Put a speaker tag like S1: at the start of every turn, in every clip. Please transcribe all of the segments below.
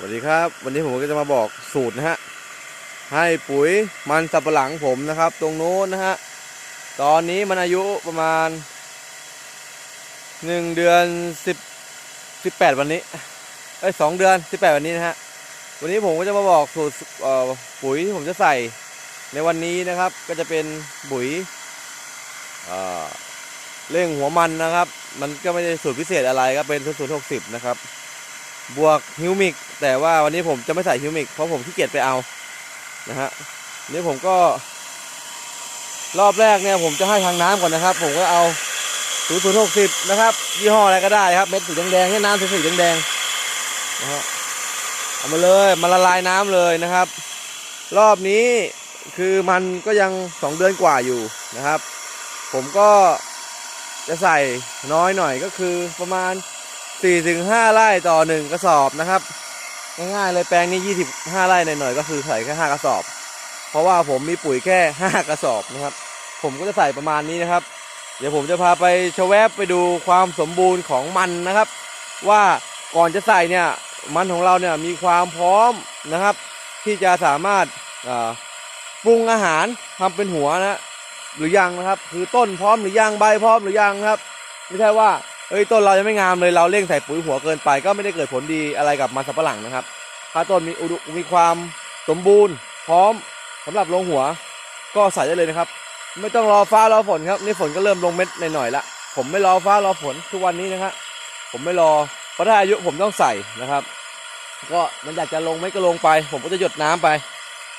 S1: สวัสดีครับ วันนี้ผมก็จะมาบอกสูตรนะฮะให้ปุ๋ยมันสับปะหลังผมนะครับ ตรงโน้นนะฮะตอนนี้มันอายุประมาณหนึ่งเดือนสิบสิบแปดวันนี้เอ้ยสองเดือนสิบแปดวันนี้นะฮะวันนี้ผมก็จะมาบอกสูตรปุ๋ยที่ผมจะใส่ในวันนี้นะครับ ก็จะเป็นปุ๋ยเอ่อเร่งหัวมันนะครับ มันก็ไม่ได้สูตรพิเศษอะไรก็เป็นสูตรหกสิบนะครับ บวกฮิวมิกแต่ว่าวันนี้ผมจะไม่ใส่ฮิวมิกเพราะผมขี้เกียจไปเอานะฮะนี่ผมก็ รอบแรกเนี่ยผมจะให้ทางน้ำก่อนนะครับ ผมก็เอา0 0 6 0นะครับยี่ห้ออะไรก็ได้ครับเม็ดสีแดงๆให้น้ำสีแดงๆนะฮะเอามาเลยมาละลายน้ำเลยนะครับ รอบนี้คือมันก็ยังสองเดือนกว่าอยู่นะครับ ผมก็จะใส่น้อยหน่อยก็คือประมาณ 4ถึง5ไร่ต่อ 1 กระสอบนะครับ ง่ายๆเลยแปลงนี้ 25 ไร่หน่อยๆก็คือใส่แค่ 5 กระสอบ เพราะว่าผมมีปุ๋ยแค่ 5 กระสอบนะครับ ผมก็จะใส่ประมาณนี้นะครับ เดี๋ยวผมจะพาไปชแวบไปดูความสมบูรณ์ของมันนะครับ ว่าก่อนจะใส่เนี่ยมันของเราเนี่ยมีความพร้อมนะครับ ที่จะสามารถปรุงอาหารทำเป็นหัวนะหรือยังนะครับ คือต้นพร้อมหรือยังใบพร้อมหรือยังครับ ไม่ใช่ว่า เอ้ยต้นเรายังไม่งามเลยเราเร่งใส่ปุ๋ยหัวเกินไป ก็ไม่ได้เกิดผลดีอะไรกับมันสับปะหลังนะครับ ถ้าต้นมีอุดมีความสมบูรณ์ พร้อมสำหรับลงหัว ก็ใส่ได้เลยนะครับ ไม่ต้องรอฟ้ารอฝนครับนี่ฝนก็เริ่มลงเม็ดหน่อยๆละผมไม่รอฟ้ารอฝนทุกวันนี้นะครับผมไม่รอเพราะถ้าอายุผมต้องใส่นะครับ ก็มันอยากจะลงเม็ดก็ลงไป ผมก็จะหยดน้ำไป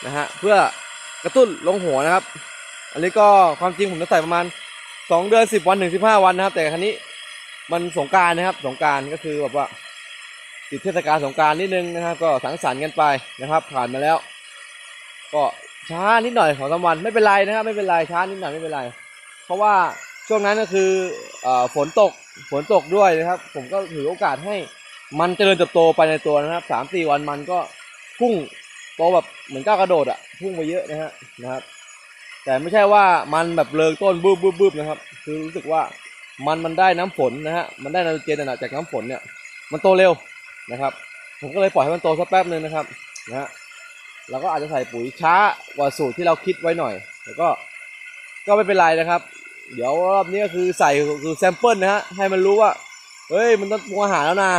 S1: นะฮะเพื่อกระตุ้นลงหัวนะครับ อันนี้ก็ความจริงผมจะใส่ประมาณ 2 เดือน 10 วันถึง15 วันนะครับ แต่ครั้นี้ มันสงการนะครับ สงการก็คือแบบว่าติดเทศกาลสงการนิดนึงนะครับ ก็สังสรรค์กันไปนะครับ ผ่านมาแล้ว ก็ช้านิดหน่อยของสามวันไม่เป็นไรนะครับ ไม่เป็นไรช้านิดหน่อยไม่เป็นไร เพราะว่าช่วงนั้นก็คือเอ่อฝนตกฝนตกด้วยนะครับ ผมก็ถือโอกาสให้มันเจริญเติบโตไปในตัวนะครับสามสี่วันมันก็พุ่งโตแบบเหมือนก้าวกระโดดอะพุ่งไปเยอะนะฮะนะครับ แต่ไม่ใช่ว่ามันแบบเลิงต้นบึ้บบึ้บบึ้บนะครับ คือรู้สึกว่า มันมันได้น้ำฝนนะฮะมันได้ไนโตรเจนจากน้ำฝนเนี่ยมันโตเร็วนะครับ ผมก็เลยปล่อยให้มันโตสักแป๊บนึงนะครับนะฮะเราก็อาจจะใส่ปุ๋ยช้ากว่าสูตรที่เราคิดไว้หน่อยแต่ก็ก็ไม่เป็นไรนะครับ เดี๋ยวรอบนี้ก็คือใส่คือแซมเปิลนะฮะให้มันรู้ว่าเฮ้ยมันต้องปรุงอาหารแล้วนะ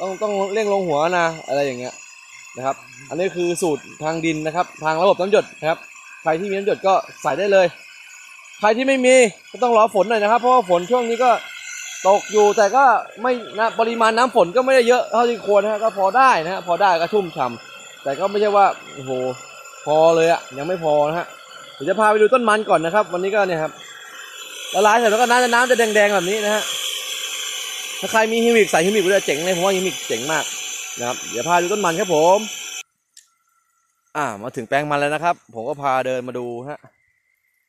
S1: ต้องต้องเร่งลงหัวนะอะไรอย่างเงี้ยนะครับ อันนี้คือสูตรทางดินนะครับ ทางระบบน้ำหยดนะครับใครที่มีน้ำหยดก็ใส่ได้เลย ใครที่ไม่มีก็ต้องรอฝนหน่อยนะครับ เพราะว่าฝนช่วงนี้ก็ตกอยู่แต่ก็ไม่นะปริมาณน้ำฝนก็ไม่ได้เยอะเท่าที่ควรนะฮะก็พอได้นะพอได้ก็ชุ่มฉ่ำแต่ก็ไม่ใช่ว่าโอ้โหพอเลยอะยังไม่พอนะฮะเดี๋ยวจะพาไปดูต้นมันก่อนนะครับ วันนี้ก็เนี่ยครับละลายเสร็จแล้วก็น้ำจะน้ำจะแดงๆแบบนี้นะฮะถ้าใครมีฮิมิกใส่ฮิมิกไปเลยเจ๋งเลยผมว่าฮิมิกเจ๋งมากนะครับเดี๋ยวพาดูต้นมันครับผม อ่ามาถึงแปลงมันแล้วนะครับ ผมก็พาเดินมาดูฮะ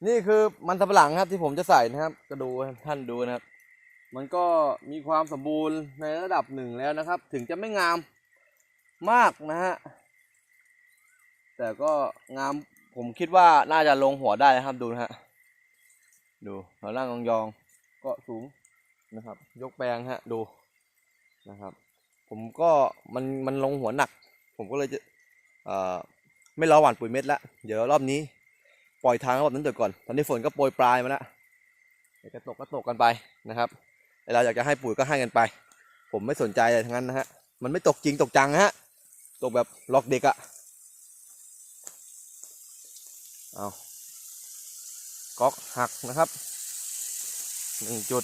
S1: นี่คือมันสำปะหลังครับที่ผมจะใส่นะครับ ก็ดูท่านดูนะครับ มันก็มีความสมบูรณ์ในระดับหนึ่งแล้วนะครับ ถึงจะไม่งามมากนะฮะแต่ก็งามผมคิดว่าน่าจะลงหัวได้นะครับดูนะฮะดูหัวล่างยองๆก็สูงนะครับ ยกแปลงฮะดูนะครับ ผมก็มันมันลงหัวหนัก ผมก็เลยจะเอ่อไม่รอหว่านปุ๋ยเม็ดละเดี๋ยวรอบนี้ ปล่อยทางระบบนั้นเดือดก่อน ตอนนี้ฝนก็โปรยปลายมาแล้วเดี๋ยวจะตกก็ตกกันไปนะครับแต่เราอยากจะให้ปุ๋ยก็ให้กันไป ผมไม่สนใจอะไรทั้งนั้นนะฮะ มันไม่ตกจริงตกจังนะฮะ ตกแบบล็อกเด็กอะเอาก๊อกหักนะครับหนึ่งจุด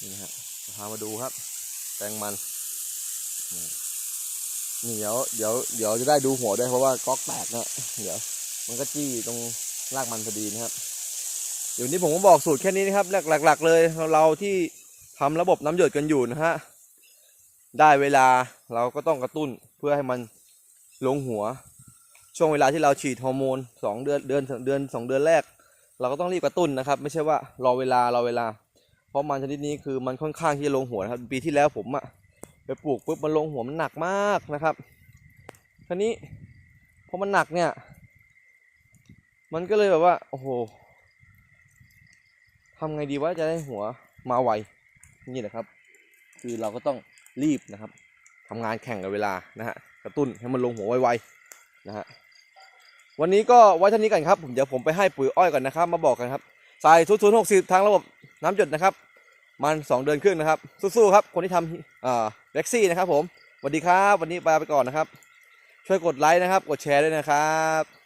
S1: นี่ฮะพามาดูครับ แตงมัน นี่เดี๋ยวเดี๋ยวเดี๋ยวจะได้ดูหัวด้วยเพราะว่าก๊อกแตกนะเดี๋ยว มันก็จี้ตรงรากมันพอดีนะครับเดี๋ยวนี้ผมก็บอกสูตรแค่นี้นะครับ หลัก ๆ เลยเราที่ทำระบบน้ำหยดกันอยู่นะฮะได้เวลาเราก็ต้องกระตุ้นเพื่อให้มันลงหัว ช่วงเวลาที่เราฉีดฮอร์โมนสองเดือนเดือนเดือนสองเดือนแรก เราก็ต้องรีบกระตุ้นนะครับ ไม่ใช่ว่ารอเวลารอเวลา เพราะมันชนิดนี้คือมันค่อนข้างที่จะลงหัวนะครับปีที่แล้วผมอะ ไปปลูกปุ๊บมันลงหัวมันหนักมากนะครับครานี้พอมันหนักเนี่ย มันก็เลยแบบว่า โอ้โหททำไงดีว่าจะได้หัวมาไวนี่แหละครับ คือเราก็ต้องรีบนะครับทำงานแข่งกับเวลานะฮะกระตุ้นให้มันลงหัวไวๆนะฮะวันนี้ก็ไว้เท่านี้กันครับผมเดี๋ยวผมไปให้ปุ๋ยอ้อยก่อนนะครับ มาบอกกันครับใส่ทุนทุนหกสิบทางระบบน้ำหยดนะครับ มันสองเดือนครึ่งนะครับ สู้ๆครับ คนที่ทำอ่าแบ็กซี่นะครับผมสวัสดีครับ วันนี้ไปไปก่อนนะครับ ช่วยกดไลค์นะครับ กดแชร์ด้วยนะครับ